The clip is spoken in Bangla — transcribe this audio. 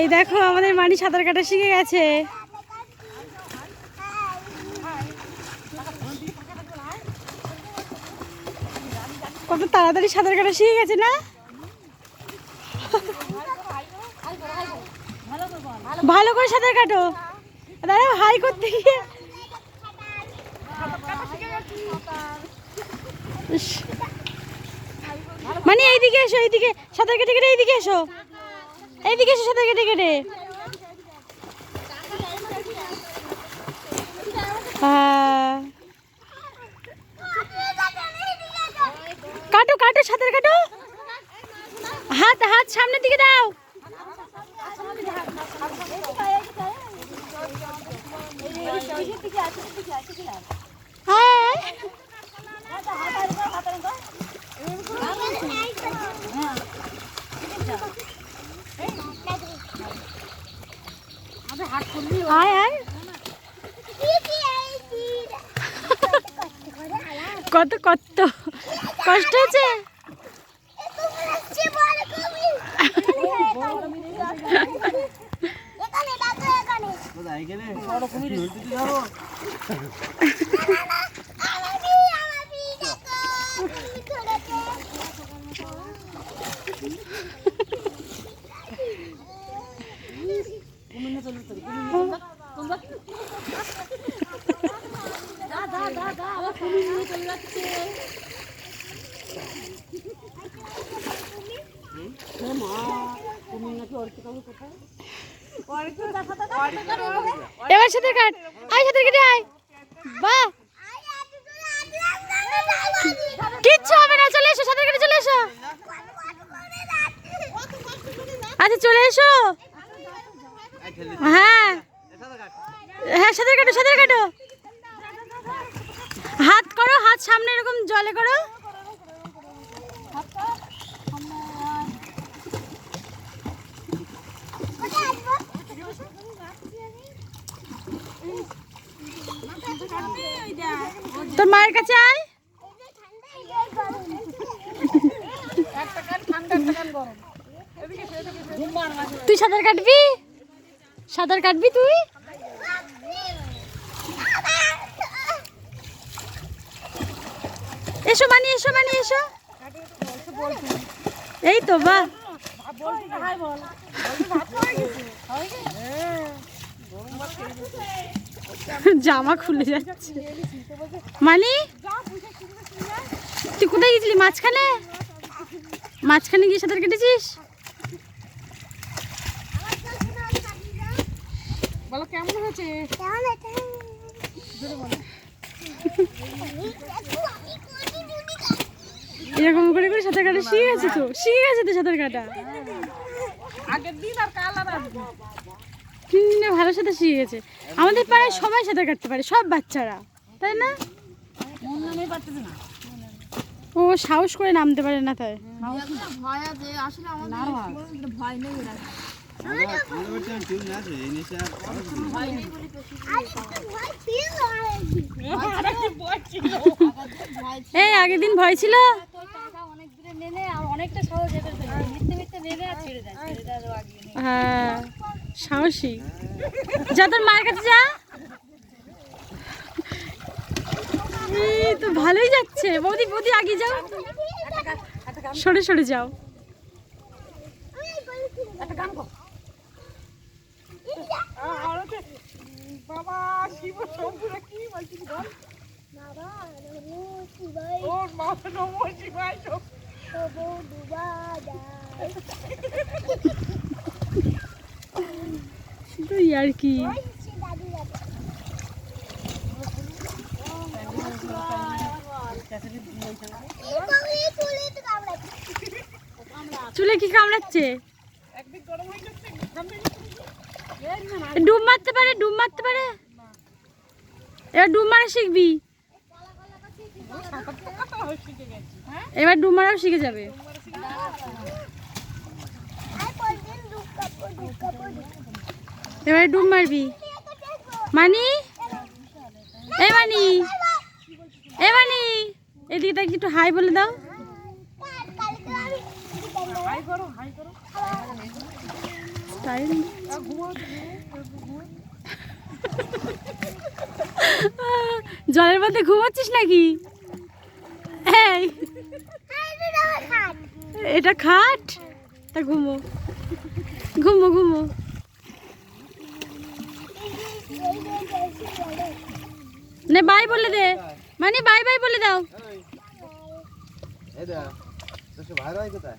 এই দেখো, আমাদের মানি সাঁতার কাটা শিখে গেছে। কত তাড়াতাড়ি সাঁতার কাটা শিখে গেছে না? ভালো করে সাঁতার কাটো। দাঁড়াও, হাই করতে গিয়ে। মানে এইদিকে এসো, এইদিকে, সাঁতার কেটে কেটে এইদিকে এসো। এইদিকে এসো, সাঁতার কেটে কেটে। হ্যাঁ। কাটো কাটো, সাঁতার কাটো। হাত হাত সামনের দিকে দাও। আয় আয়। কত কত কষ্ট হচ্ছে? এবার সাঁতার কাট। আয় সাঁতার কেটে আয়। বাহ। কিচ্ছু হবে না, চলে এসো সাঁতার কেটে চলে এসো। আচ্ছা চলে এসো হ্যাঁ হ্যাঁ সাঁতার কাটো সাঁতার কাটো। হাত করো, হাত সামনে এরকম জলে করো। তোর মায়ের কাছে আয়। তুই সাঁতার কাটবি? সাঁতার কাটবি তুই? এসো মানি এসো মানি এসো। এই তো বাহ। জামা খুলে যাচ্ছে। মানি তুই কোথায় গেছিলি? মাঝখানে? মাঝখানে গিয়ে সাঁতার কেটেছিস? বলো কেমন হয়েছে? এরকম করে করে সাঁতার কাটা শিখে গেছে তো শিখে গেছে তো সাঁতার কাটা। তিন দিনে ভালো সাঁতার শিখে গেছে। আমাদের পাড়ায় সবাই সাঁতার কাটতে পারে সব বাচ্চারা তাই না? মন ও সাহস করে নামতে পারে না তাই। ভয় আছে আসলে আমাদের ভয় নেই ওরা এই আগের দিন ভয় ছিল? অনেকটা সহজ এটা মিথ্যে মিথ্যে নেমে আর ছেড়ে দেয় ছেড়ে দেয় আগে হ্যাঁ সাহসী। যা তোর মায়ের কাছে যা। এই তো ভালোই যাচ্ছে। বৌদি বৌদি আগে যাও। সরে সরে যাও। বাবা আর কি? চুলে কি কামড়াচ্ছে? ডুব মারতে পারে, ডুব মারতে পারে। এবার ডুব মারা শিখবি। এবার ডুব মারাও শিখে যাবে। এবার ডুব মারবি। মানি? এ মানি। এ মানি। এদিকে তাকে একটু হাই বলে দাও। জলের মধ্যে ঘুমাচ্ছিস নাকি? এটা খাট? তা ঘুমো। ঘুমো ঘুমো। নে, বাই বলে দে। মানে বাই বাই বলে দাও। এই দা। তোর ভাই কোথায়?